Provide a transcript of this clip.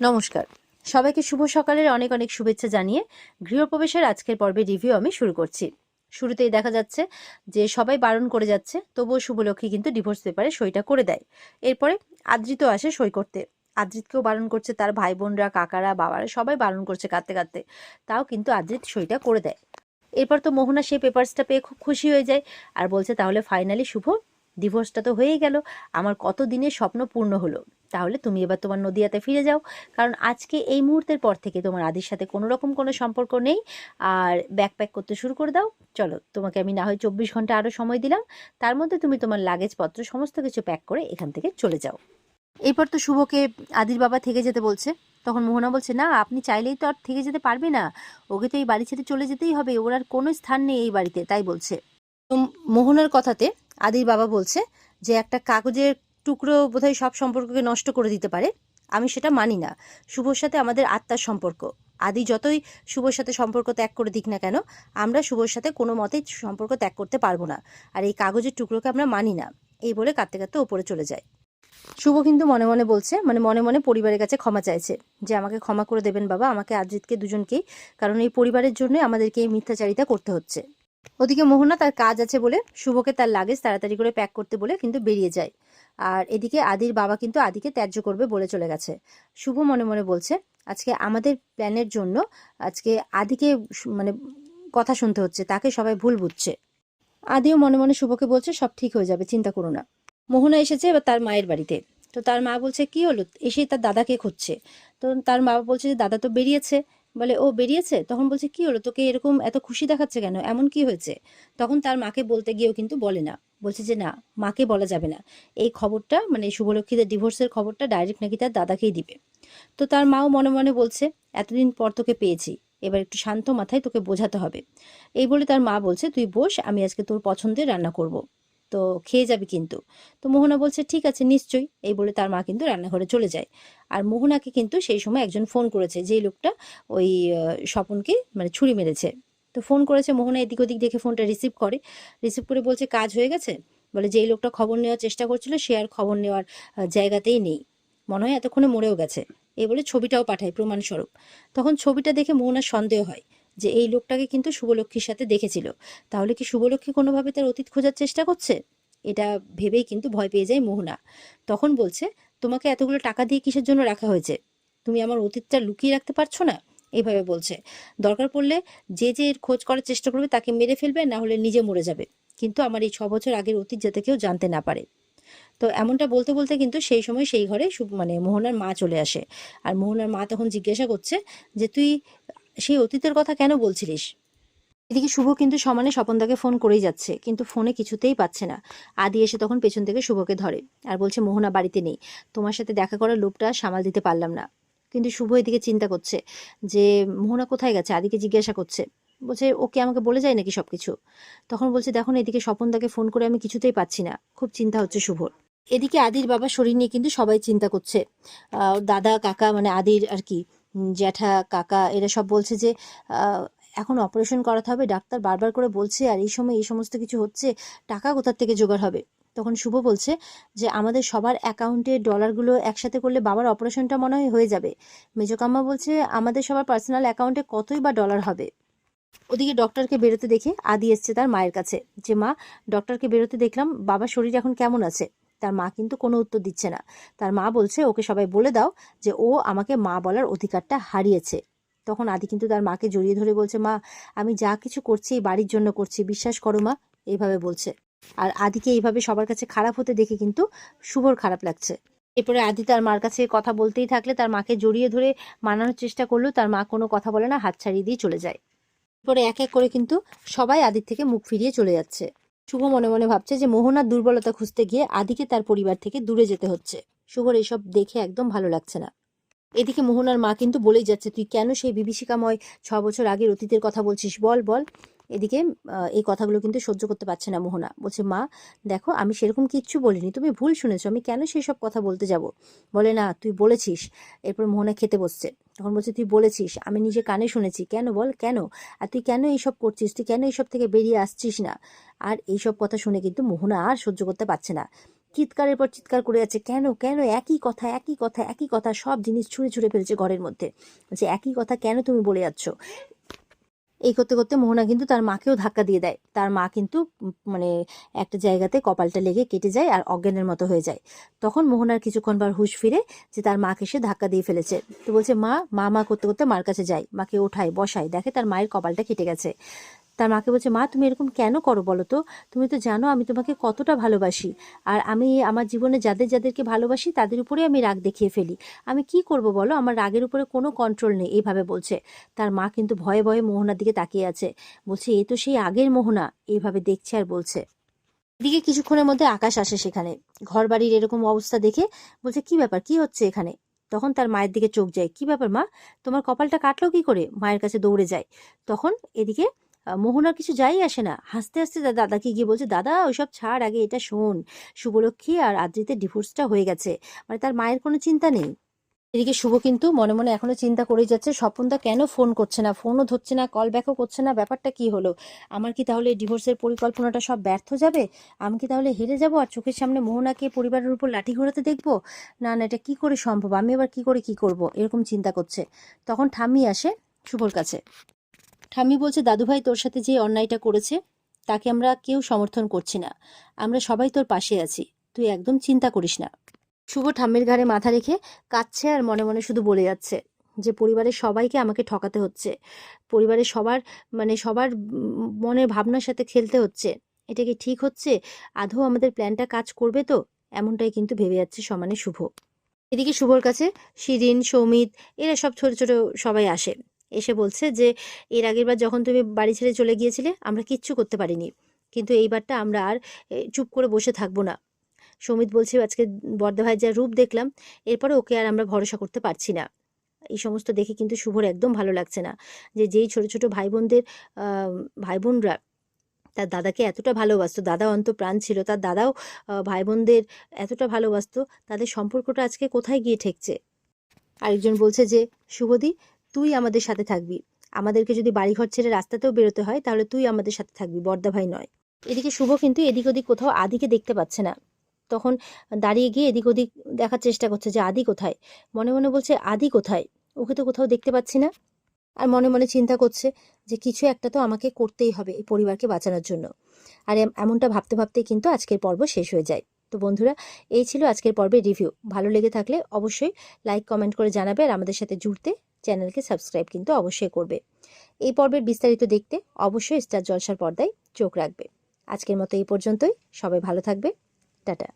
নমস্কার। সবাইকে শুভ সকালের অনেক অনেক শুভেচ্ছা জানিয়ে গৃহপ্রবেশের আজকের পর্বে রিভিউ আমি শুরু করছি। শুরুতেই দেখা যাচ্ছে যে সবাই বারণ করে যাচ্ছে, তবুও শুভলক্ষ্মী কিন্তু ডিভোর্স পেপারে সইটা করে দেয়। এরপরে আদ্রিত আসে সই করতে। আদ্রিতকেও বারণ করছে, তার ভাই বোনরা কাকারা, বাবারা সবাই বারণ করছে কাঁদতে কাঁদতে। তাও কিন্তু আদ্রিত সইটা করে দেয়। এরপর তো মোহনা সেই পেপারসটা পেয়ে খুব খুশি হয়ে যায় আর বলছে তাহলে ফাইনালি শুভ ডিভোর্সটা তো হয়েই গেল। আমার কত দিনের স্বপ্ন পূর্ণ হলো? তাহলে তুমি এবার তোমার নদিয়াতে ফিরে যাও। কারণ আজকে এই মুহূর্তের পর থেকে তোমার আদির সাথে কোনো রকম কোনো সম্পর্ক নেই। আর ব্যাক প্যাক করতে শুরু করে দাও। চলো, তোমাকে আমি না হয় চব্বিশ ঘণ্টা আরও সময় দিলাম। তার মধ্যে তুমি তোমার লাগেজপত্র সমস্ত কিছু প্যাক করে এখান থেকে চলে যাও। এরপর তো শুভকে আদির বাবা থেকে যেতে বলছে। তখন মোহনা বলছে, না, আপনি চাইলেই তো আর থেকে যেতে পারবে না। ওকে তো এই বাড়ি ছেড়ে চলে যেতেই হবে। ওর আর কোনো স্থান নেই এই বাড়িতে। তাই বলছে। মোহনার কথাতে আদির বাবা বলছে যে একটা কাগজের টুকরো বোধহয় সব সম্পর্ককে নষ্ট করে দিতে পারে। আমি সেটা মানি না। শুভর সাথে আমাদের আত্মার সম্পর্ক। আদি যতই শুভর সাথে সম্পর্ক ত্যাগ করে দিক না কেন, আমরা শুভর সাথে কোনো মতেই সম্পর্ক ত্যাগ করতে পারব না। আর এই কাগজের টুকরোকে আমরা মানি না। এই বলে কাঁদতে কাঁদতে ওপরে চলে যায়। শুভ কিন্তু মনে মনে বলছে মানে মনে মনে পরিবারের কাছে ক্ষমা চাইছে যে আমাকে ক্ষমা করে দেবেন বাবা, আমাকে আদ্রিতকে দুজনকেই, কারণ এই পরিবারের জন্য আমাদেরকে এই মিথ্যাচারিতা করতে হচ্ছে। ওদিকে মোহনা তার কাজ আছে বলে শুভকে তার লাগেজ তাড়াতাড়ি করে প্যাক করতে বলে কিন্তু বেরিয়ে যায়। আর এদিকে আদির বাবা কিন্তু আদিকে ত্যায্য করবে বলে চলে গেছে। শুভ মনে মনে বলছে, আজকে আমাদের প্ল্যানের জন্য আজকে আদিকে মানে কথা শুনতে হচ্ছে, তাকে সবাই ভুল বুঝছে। আদিও মনে মনে শুভকে বলছে, সব ঠিক হয়ে যাবে, চিন্তা করো না। মোহনা এসেছে এবার তার মায়ের বাড়িতে। তো তার মা বলছে, কি হলো? এসে তার দাদাকে খুঁজছে। তো তার মা বলছে যে, দাদা তো বেরিয়েছে। বলে, ও বেরিয়েছে? তখন বলছে, কি হলো? তোকে এরকম এত খুশি দেখাচ্ছে কেন? এমন কি হয়েছে? তখন তার মাকে বলতে গিয়েও কিন্তু বলে না। বলছে যে, না, মাকে বলা যাবে না। এই খবরটা মানে শুভলক্ষীদের ডিভোর্সের খবরটা ডাইরেক্ট নাকি তার দাদাকেই দিবে? তো তার মাও মনে মনে বলছে, এতদিন পর তোকে পেয়েছি। এবার একটু শান্ত মাথায় তোকে বোঝাতে হবে। এই বলে তার মা বলছে, তুই বস, আমি আজকে তোর পছন্দের রান্না করব। তো খেয়ে যাবি কিন্তু। তো মোহনা বলছে, ঠিক আছে, নিশ্চয়ই। এই বলে তার মা কিন্তু রান্নাঘরে চলে যায়। আর মোহনাকে কিন্তু সেই সময় একজন ফোন করেছে যেই লোকটা ওই স্বপনকে মানে ছুরি মেরেছে। তো ফোন করেছে মোহনা, এদিক ওদিক দেখে ফোনটা রিসিভ করে। রিসিভ করে বলছে, কাজ হয়ে গেছে? বলে, যেই লোকটা খবর নেওয়ার চেষ্টা করছিল, সে আর খবর নেওয়ার জায়গাতেই নেই। মনে হয় এতক্ষণে মরেও গেছে। এই বলে ছবিটাও পাঠায় প্রমাণস্বরূপ। তখন ছবিটা দেখে মোহনার সন্দেহ হয়। যে এই লোকটাকে কিন্তু শুভলক্ষ্মীর সাথে দেখেছিল। তাহলে কি শুভলক্ষ্মী কোনোভাবে তার অতীত খোঁজার চেষ্টা করছে? এটা ভেবেই কিন্তু ভয় পেয়ে যায় মোহনা। তখন বলছে, তোমাকে এতগুলো টাকা দিয়ে কিসের জন্য রাখা হয়েছে? তুমি আমার অতীতটা লুকিয়ে রাখতে পারছ না? এইভাবে বলছে। দরকার পড়লে যে যে এর খোঁজ করার চেষ্টা করবে তাকে মেরে ফেলবে, না হলে নিজে মরে যাবে। কিন্তু আমার এই ছ বছর আগের অতীত যাতে কেউ জানতে না পারে। তো এমনটা বলতে বলতে কিন্তু সেই সময় সেই ঘরে মানে মোহনার মা চলে আসে। আর মোহনার মা তখন জিজ্ঞাসা করছে যে, তুই সেই অতীতের কথা কেন বলছিলিস? এদিকে শুভ কিন্তু সমানে স্বপনদাকে ফোন করেই যাচ্ছে, কিন্তু ফোনে কিছুতেই পাচ্ছে না। আদি এসে তখন পেছন থেকে শুভকে ধরে আর বলছে, মোহনা বাড়িতে নেই। তোমার সাথে দেখা করার লোভটা সামাল দিতে পারলাম না। কিন্তু শুভ এদিকে চিন্তা করছে যে, মোহনা কোথায় গেছে? আদিকে জিজ্ঞাসা করছে। বলছে, ওকে আমাকে বলে যায় নাকি সবকিছু? তখন বলছে দেখুন এদিকে স্বপনদাকে ফোন করে আমি কিছুতেই পাচ্ছি না। খুব চিন্তা হচ্ছে শুভর। এদিকে আদির বাবা শরীর নিয়ে কিন্তু সবাই চিন্তা করছে। দাদা, কাকা মানে আদির আর কি জ্যাঠা, কাকা এরা সব বলছে যে এখন অপারেশন করাতে হবে, ডাক্তার বারবার করে বলছে, আর এই সময় এই সমস্ত কিছু হচ্ছে, টাকা কোথার থেকে জোগাড় হবে? তখন শুভ বলছে যে, আমাদের সবার অ্যাকাউন্টে ডলারগুলো একসাথে করলে বাবার অপারেশনটা মনে হয় হয়ে যাবে। মেজকাম্মা বলছে, আমাদের সবার পার্সোনাল অ্যাকাউন্টে কতই বা ডলার হবে? ওদিকে ডক্টরকে বেরোতে দেখে আদি এসছে তার মায়ের কাছে। যে, মা ডক্টরকে বেরোতে দেখলাম, বাবার শরীর এখন কেমন আছে? তার মা কিন্তু কোনো উত্তর দিচ্ছে না। তার মা বলছে, ওকে সবাই বলে দাও যে ও আমাকে মা বলার অধিকারটা হারিয়েছে। তখন আদি কিন্তু তার মাকে জড়িয়ে ধরে বলছে, মা, আমি যা কিছু করছি এই বাড়ির জন্য করছি, বিশ্বাস করো মা, এইভাবে বলছে। আর আদিকে এইভাবে সবার কাছে খারাপ হতে দেখে কিন্তু শুভর খারাপ লাগছে। এরপরে আদি তার মার কাছে কথা বলতেই থাকলে তার মাকে জড়িয়ে ধরে মানানোর চেষ্টা করলেও তার মা কোনো কথা বলে না হাত ছাড়িয়ে দিয়ে চলে যায়। এরপরে এক এক করে কিন্তু সবাই আদির থেকে মুখ ফিরিয়ে চলে যাচ্ছে। শুভ মনে মনে ভাবছে যে মোহনার দুর্বলতা খুঁজতে গিয়ে আদিকে তার পরিবার থেকে দূরে যেতে হচ্ছে। শুভর এসব দেখে একদম ভালো লাগছে না। এদিকে মোহনার মা কিন্তু বলেই যাচ্ছে, তুই কেন সেই বিভীষিকাময় ছ বছর আগের অতীতের কথা বলছিস? বল বল। এদিকে এই কথাগুলো কিন্তু সহ্য করতে পারছে না মোহনা। বলছে, মা, দেখো, আমি সেরকম কিচ্ছু বলিনি। তুমি ভুল শুনেছো। আমি কেন সেই সব কথা বলতে যাব? বলে, না, তুই বলেছিস। এরপর মোহনা খেতে বসছে। তখন বলছে, তুই বলেছিস, আমি নিজে কানে শুনেছি। কেন বল, কেন? আর তুই কেন এইসব করছিস? তুই কেন এইসব থেকে বেরিয়ে আসছিস না? আর এইসব কথা শুনে কিন্তু মোহনা আর সহ্য করতে পারছে না। চিৎকারের পর চিৎকার করে যাচ্ছে, কেন কেন? একই কথা একই কথা একই কথা। সব জিনিস ছুঁড়ে ছুঁড়ে ফেলছে ঘরের মধ্যে। যে একই কথা কেন তুমি বলে যাচ্ছ? এই করতে করতে মোহনা কিন্তু তার মাকেও ধাক্কা দিয়ে দেয়। তার মা কিন্তু মানে একটা জায়গাতে কপালটা লেগে কেটে যায় আর অজ্ঞানের মতো হয়ে যায়। তখন মোহনার কিছুক্ষণ বার হুশ ফিরে যে তার মাকে সে ধাক্কা দিয়ে ফেলেছে। তো বলছে, মা মা মা করতে করতে মার কাছে যায় মাকে ওঠায় বসায় দেখে তার মায়ের কপালটা কেটে গেছে। তার মাকে বলছে, মা, তুমি এরকম কেন করো বলো তো? তুমি তো জানো আমি তোমাকে কতটা ভালোবাসি। আর আমি আমার জীবনে যাদের যাদেরকে ভালোবাসি তাদের উপরে আমি রাগ দেখিয়ে ফেলি। আমি কি করব বলো? আমার রাগের উপরে কোনো কন্ট্রোল নেই। এইভাবে বলছে। তার মা কিন্তু ভয়ে ভয়ে মোহনার দিকে তাকিয়ে আছে। বলছে, এ তো সেই আগের মোহনা। এইভাবে দেখছে আর বলছে। এদিকে কিছুক্ষণের মধ্যে আকাশ আসে সেখানে। ঘর বাড়ির এরকম অবস্থা দেখে বলছে, কি ব্যাপার? কি হচ্ছে এখানে? তখন তার মায়ের দিকে চোখ যায়, কি ব্যাপার মা? তোমার কপালটা কাটলো কি করে? মায়ের কাছে দৌড়ে যায়। তখন এদিকে মোহনার কিছু যাই আসে না। হাসতে হাসতে দাদাকে গিয়ে বলছে, দাদা, ওইসব ছাড়, আগে এটা শোন। শুভলক্ষ্মী আর আদ্রিতে ডিভোর্সটা হয়ে গেছে। মানে তার মায়ের কোনো চিন্তা নেই? এদিকে শুভ কিন্তু মনে মনে এখনও চিন্তা করেই যাচ্ছে। স্বপনদা কেন ফোন করছে না? ফোনও ধরছে না কল ব্যাকও করছে না? ব্যাপারটা কি হলো? আমার কি তাহলে ডিভোর্সের পরিকল্পনাটা সব ব্যর্থ যাবে? আমি কি তাহলে হেরে যাব? আর চোখের সামনে মোহনাকে পরিবারের উপর লাঠি ঘোরাতে দেখব? না না, এটা কি করে সম্ভব? আমি এবার কি করে কি করব? এরকম চিন্তা করছে। তখন ঠাম্মি আসে শুভর কাছে। ঠাম্মি বলছে, দাদুভাই তোর সাথে যে অন্যায়টা করেছে, তাকে আমরা কেউ সমর্থন করছি না। আমরা সবাই তোর পাশে আছি। তুই একদম চিন্তা করিস না শুভ ঠাম্মির ঘাড়ে মাথা রেখে কাঁদছে আর মনে মনে শুধু বলে যাচ্ছে যে, পরিবারের সবাইকে আমাকে ঠকাতে হচ্ছে। পরিবারের সবার মানে সবার মনের ভাবনার সাথে খেলতে হচ্ছে। এটা কি ঠিক হচ্ছে? আদৌ আমাদের প্ল্যানটা কাজ করবে তো এমনটাই কিন্তু ভেবে যাচ্ছে সমানে শুভ। এদিকে শুভর কাছে শিরিন, সৌমিত, এরা সব ছোট ছোট সবাই আসে। এসে বলছে যে, এর আগের বার যখন তুমি বাড়ি ছেড়ে চলে গিয়েছিলে, আমরা কিচ্ছু করতে পারিনি। কিন্তু এইবারটা আমরা আর চুপ করে বসে থাকব না। সৌমিত বলছে, আজকে বর্দা যা রূপ দেখলাম, এরপরে ওকে আর আমরা ভরসা করতে পারছি না। এই সমস্ত দেখে কিন্তু শুভর একদম ভালো লাগছে না যে, যেই ছোট ছোট ভাই বোনদের ভাই বোনরা তার দাদাকে এতটা ভালোবাসতো, দাদা অন্ত প্রাণ ছিল, তার দাদাও ভাই বোনদের এতটা ভালোবাসতো, তাদের সম্পর্কটা আজকে কোথায় গিয়ে ঠেকছে? আরেকজন বলছে যে, শুভদি তুই আমাদের সাথে থাকবি। আমাদেরকে যদি বাড়িঘর ছেড়ে রাস্তাতেও বেরোতে হয়, তাহলে তুই আমাদের সাথে থাকবি বর্দা ভাই নয়। এদিকে শুভ কিন্তু এদিক ওদিক কোথাও আদিকে দেখতে পাচ্ছে না। তখন দাঁড়িয়ে গিয়ে এদিক ওদিক দেখার চেষ্টা করছে যে আদি কোথায়? মনে মনে বলছে, আদি কোথায়? ওকে তো কোথাও দেখতে পাচ্ছি না। আর মনে মনে চিন্তা করছে যে কিছু একটা তো আমাকে করতেই হবে এই পরিবারকে বাঁচানোর জন্য। আর এম- এমনটা ভাবতে ভাবতেই কিন্তু আজকের পর্ব শেষ হয়ে যায়। তো বন্ধুরা, এই ছিল আজকের পর্বের রিভিউ ভালো লেগে থাকলে অবশ্যই লাইক কমেন্ট করে জানাবে আর আমাদের সাথে জুড়তে চ্যানেলকে সাবস্ক্রাইব কিন্তু অবশ্যই করবে। এই পর্বের বিস্তারিত দেখতে অবশ্যই স্টার জলসার পর্দায় চোখ রাখবে। আজকের মতো এই পর্যন্তই। সবাই ভালো থাকবে। টাটা।